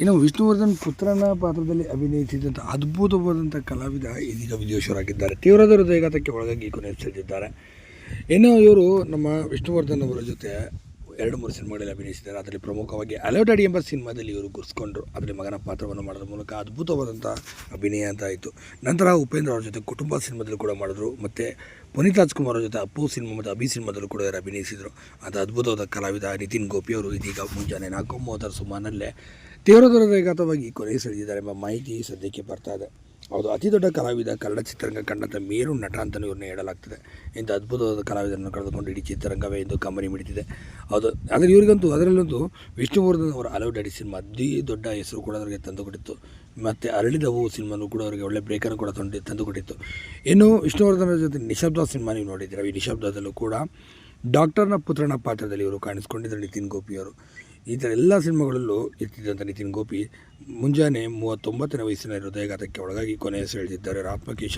ಇನ್ನು ವಿಷ್ಣುವರ್ಧನ್ ಪುತ್ರನ ಪಾತ್ರದಲ್ಲಿ ಅಭಿನಯಿಸಿದಂಥ ಅದ್ಭುತವಾದಂಥ ಕಲಾವಿದ ಇದೀಗ ಆಗಿದ್ದಾರೆ ತೀವ್ರದ ಹೃದಯಘಾತಕ್ಕೆ ಒಳಗಾಗಿ ಕೊನೆಯುತ್ತಿದ್ದಾರೆ ಇನ್ನು ಇವರು ನಮ್ಮ ವಿಷ್ಣುವರ್ಧನ್ ಅವರ ಜೊತೆ ಎರಡು ಮೂರು ಸಿನಿಮಾಗಳಲ್ಲಿ ಅಭಿನಯಿಸಿದ್ದಾರೆ. ಅದರಲ್ಲಿ ಪ್ರಮುಖವಾಗಿ ಅಲೋಟಡಿ ಎಂಬ ಸಿನಿಮಾದಲ್ಲಿ ಇವರು ಗುರ್ಸ್ಕೊಂಡ್ರು. ಅದರಲ್ಲಿ ಮಗನ ಪಾತ್ರವನ್ನು ಮಾಡೋದ್ರ ಮೂಲಕ ಅದ್ಭುತವಾದಂಥ ಅಭಿನಯ ಅಂತ ಆಯಿತು. ನಂತರ ಉಪೇಂದ್ರ ಅವರ ಜೊತೆ ಕುಟುಂಬ ಸಿನಿಮಾದಲ್ಲಿ ಕೂಡ ಮಾಡಿದ್ರು. ಮತ್ತು ಪುನೀತ್ ರಾಜ್ಕುಮಾರ್ ಅವರ ಜೊತೆ ಅಪ್ಪು ಸಿನಿಮಾ ಮತ್ತು ಅಭಿ ಸಿನಿಮಾದಲ್ಲೂ ಕೂಡ ಇವರು ಅಭಿನಯಿಸಿದರು. ಅದು ಅದ್ಭುತವಾದ ಕಲಾವಿದ ನಿತಿನ್ ಗೋಪಿ ಅವರು ಇದೀಗ ಮುಂಜಾನೆ ನಾಲ್ಕು ಮೂವತ್ತರ ಸುಮಾರಲ್ಲೇ ತೀವ್ರ ಕೊನೆಗೆ ಸೆಳೆದಿದ್ದಾರೆ ಎಂಬ ಮಾಹಿತಿ ಸದ್ಯಕ್ಕೆ ಬರ್ತಾ ಇದೆ. ಹೌದು, ಅತಿ ದೊಡ್ಡ ಕಲಾವಿದ ಕನ್ನಡ ಚಿತ್ರರಂಗ ಕಂಡಂಥ ಮೇರು ನಟ ಅಂತಲೂ ಇವ್ರನ್ನ ಹೇಳಲಾಗ್ತದೆ. ಇಂಥ ಅದ್ಭುತವಾದ ಕಲಾವಿದರನ್ನು ಕಳೆದುಕೊಂಡು ಇಡೀ ಚಿತ್ರರಂಗವೇ ಎಂದು ಕಂಬನಿ ಮಿಡಿತಿದೆ ಹೌದು ಆದರೆ ಇವರಿಗಂತೂ ಅದರಲ್ಲಂತೂ ವಿಷ್ಣುವರ್ಧನ್ ಅವರ ಹಲವು ಡ್ಯಾಡಿ ಸಿನಿಮಾ ಅತಿ ದೊಡ್ಡ ಹೆಸರು ಕೂಡ ಅವರಿಗೆ ತಂದುಕೊಟ್ಟಿತ್ತು. ಮತ್ತು ಅರಳಿದವು ಸಿನಿಮಾನು ಕೂಡ ಅವರಿಗೆ ಒಳ್ಳೆ ಬ್ರೇಕನ್ನು ಕೂಡ ತಂದು ತಂದುಕೊಟ್ಟಿತ್ತು. ಇನ್ನು ವಿಷ್ಣುವರ್ಧನ್ ಜೊತೆ ನಿಶಬ್ದ ಸಿನಿಮಾ ನೀವು ನೋಡಿದ್ದೀರ? ಈ ನಿಶಬ್ದದಲ್ಲೂ ಕೂಡ ಡಾಕ್ಟರ್ನ ಪುತ್ರನ ಪಾತ್ರದಲ್ಲಿ ಇವರು ಕಾಣಿಸ್ಕೊಂಡಿದ್ದರು ನಿತಿನ್ ಗೋಪಿಯವರು ಈ ಥರ ಎಲ್ಲ ಸಿನಿಮಾಗಳಲ್ಲೂ ಇರ್ತಿದ್ದಂಥ ನಿತಿನ್ ಗೋಪಿ ಮುಂಜಾನೆ ಮೂವತ್ತೊಂಬತ್ತನೇ ವಯಸ್ಸಿನ ಹೃದಯಘಾತಕ್ಕೆ ಒಳಗಾಗಿ ಕೊನೆಯ ಸೆಳೆದಿದ್ದಾರೆ ಆತ್ಮಕ್ಕೆ